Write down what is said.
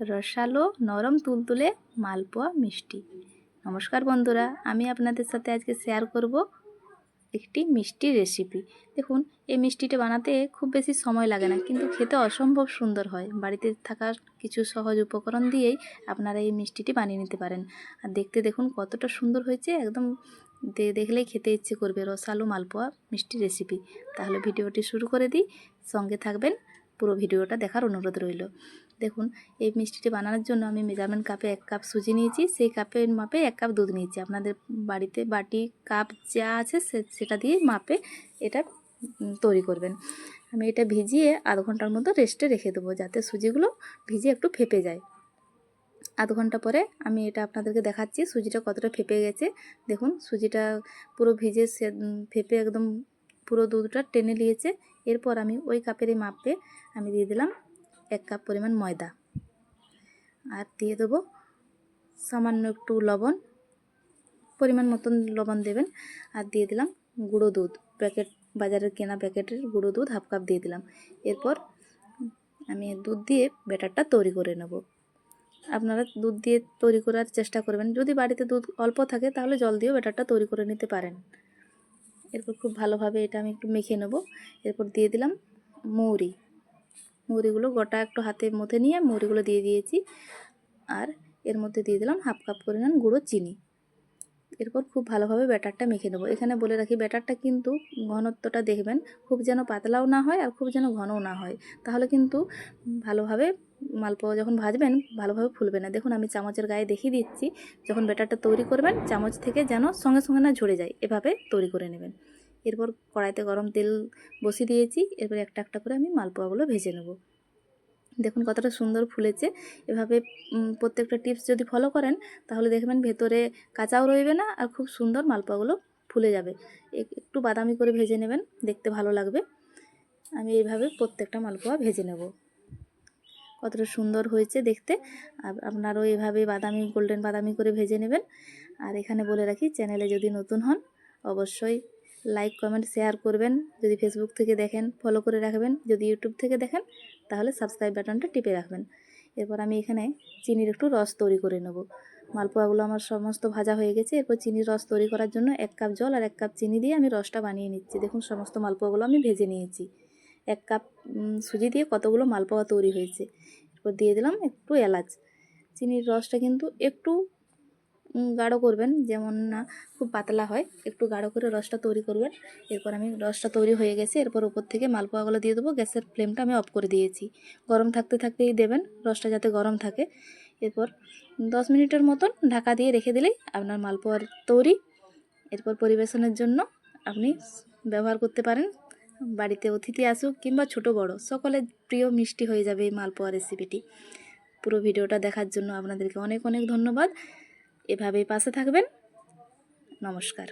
রসালো নরম তুলতুলে মালপোয়া মিষ্টি। নমস্কার বন্ধুরা, আমি আপনাদের সাথে আজকে শেয়ার করব একটি মিষ্টি রেসিপি দেখুন, এই মিষ্টিটা বানাতে খুব বেশি সময় লাগে না, কিন্তু খেতে অসম্ভব সুন্দর হয়। বাড়িতে থাকা কিছু সহজ উপকরণ দিয়েই আপনারা এই মিষ্টিটি বানিয়ে নিতে পারেন। আর দেখতে দেখুন কতটা সুন্দর হয়েছে, একদম দেখলেই খেতে ইচ্ছে করবে রসালো মালপোয়া মিষ্টি রেসিপি তাহলে ভিডিওটি শুরু করে দিই, সঙ্গে থাকবেন, পুরো ভিডিওটা দেখার অনুরোধ রইল। দেখুন, এই মিষ্টিটি বানানোর জন্য আমি মেজারমেন্ট কাপে এক কাপ সুজি নিয়েছি, সেই কাপের মাপে এক কাপ দুধ নিয়েছি। আপনাদের বাড়িতে বাটি, কাপ যা আছে সেটা দিয়ে মাপে এটা তৈরি করবেন। আমি এটা ভিজিয়ে আধ ঘণ্টার মতো রেস্টে রেখে দেবো যাতে সুজিগুলো ভিজে একটু ফেপে যায়। আধ ঘণ্টা পরে আমি এটা আপনাদেরকে দেখাচ্ছি, সুজিটা কতটা ফেপে গেছে। দেখুন, সুজিটা পুরো ভিজে সে, ফেপে একদম পুরো দুধটা টেনে নিয়েছে। এরপর আমি ওই কাপেরই মাপে আমি দিয়ে দিলাম এক কাপ পরিমাণ ময়দা। আর দিয়ে দেবো সামান্য একটু লবণ। পরিমাণ মতন লবণ দেবেন। আর দিয়ে দিলাম গুঁড়ো দুধ। প্যাকেট, বাজারের কেনা প্যাকেটের গুঁড়ো দুধ হাফ কাপ দিয়ে দিলাম। এরপর আমি দুধ দিয়ে ব্যাটারটা তৈরি করে নেব। আপনারা দুধ দিয়ে তৈরি করার চেষ্টা করবেন। যদি বাড়িতে দুধ অল্প থাকে, তাহলে জল দিয়েও ব্যাটারটা তৈরি করে নিতে পারেন। এরপর খুব ভালোভাবে এটা আমি একটু মেখে নেব। এরপর দিয়ে দিলাম মৌরি। মুড়িগুলো গোটা একটু হাতের মধ্যে নিয়ে মুড়িগুলো দিয়ে দিয়েছি। আর এর মধ্যে দিয়ে দিলাম হাফ কাপ পরিমাণ গুঁড়ো চিনি। এরপর খুব ভালোভাবে ব্যাটারটা মেখে নেব। এখানে বলে রাখি, ব্যাটারটা কিন্তু ঘনত্বটা দেখবেন খুব যেন পাতলাও না হয় আর খুব যেন ঘনও না হয়। তাহলে কিন্তু ভালোভাবে মালপোয়া যখন ভাজবেন ভালোভাবে ফুলবে না। দেখুন আমি চামচের গায়ে দেখিয়ে দিচ্ছি, যখন ব্যাটারটা তৈরি করবেন চামচ থেকে যেন সঙ্গে সঙ্গে না ঝরে যায়। এভাবে তৈরি করে নেবেন। এরপর কড়াইতে গরম তেল বসিয়ে দিয়েছি। এরপর একটা একটা করে আমি মালপোয়াগুলো ভেজে নেব। দেখুন কতটা সুন্দর ফুলেছে। এভাবে প্রত্যেকটা টিপস যদি ফলো করেন, তাহলে দেখবেন ভেতরে কাঁচাও রইবে না আর খুব সুন্দর মালপোয়াগুলো ফুলে যাবে। এক- একটু বাদামি করে ভেজে নেবেন, দেখতে ভালো লাগবে। আমি এইভাবে প্রত্যেকটা মালপোয়া ভেজে নেব। কতটা সুন্দর হয়েছে দেখতে। আর আপনারাও এভাবে বাদামি, গোল্ডেন বাদামি করে ভেজে নেবেন। আর এখানে বলে রাখি, চ্যানেলে যদি নতুন হন, অবশ্যই লাইক কমেন্ট শেয়ার করবেন। যদি ফেসবুক থেকে দেখেন ফলো করে রাখবেন। যদি ইউটিউব থেকে দেখেন, তাহলে সাবস্ক্রাইব বাটনটা টিপে রাখবেন। এরপর আমি এখানে চিনির একটু রস তৈরি করে নেব। মালপোয়াগুলো আমার সমস্ত ভাজা হয়ে গেছে। এরপর চিনির রস তৈরি করার জন্য এক কাপ জল আর এক কাপ চিনি দিয়ে আমি রসটা বানিয়ে নিচ্ছি। দেখুন, সমস্ত মালপোয়াগুলো আমি ভেজে নিয়েছি। এক কাপ সুজি দিয়ে কতগুলো মালপোয়া তৈরি হয়েছে। এরপর দিয়ে দিলাম একটু এলাচ। চিনির রসটা কিন্তু একটু গাঢ় করবেন, যেমন না খুব পাতলা হয়, একটু গাঢ় করে রসটা তৈরি করবেন। এরপর আমি রসটা তৈরি হয়ে গেছে, এরপর উপর থেকে মালপোয়াগুলো দিয়ে দেবো, গ্যাসের ফ্লেমটা আমি অফ করে দিয়েছি। গরম থাকতে থাকতেই দেবেন, রসটা যাতে গরম থাকে। এরপর দশ মিনিটের মতন ঢাকা দিয়ে রেখে দিলেই আপনার মালপোয়ার তৈরি। এরপর পরিবেশনের জন্য আপনি ব্যবহার করতে পারেন, বাড়িতে অতিথি আসুক কিংবা ছোট বড়, সকলের প্রিয় মিষ্টি হয়ে যাবে এই মালপোয়া রেসিপিটি পুরো ভিডিওটা দেখার জন্য আপনাদেরকে অনেক অনেক ধন্যবাদ। এভাবেই পাশে থাকবেন। নমস্কার।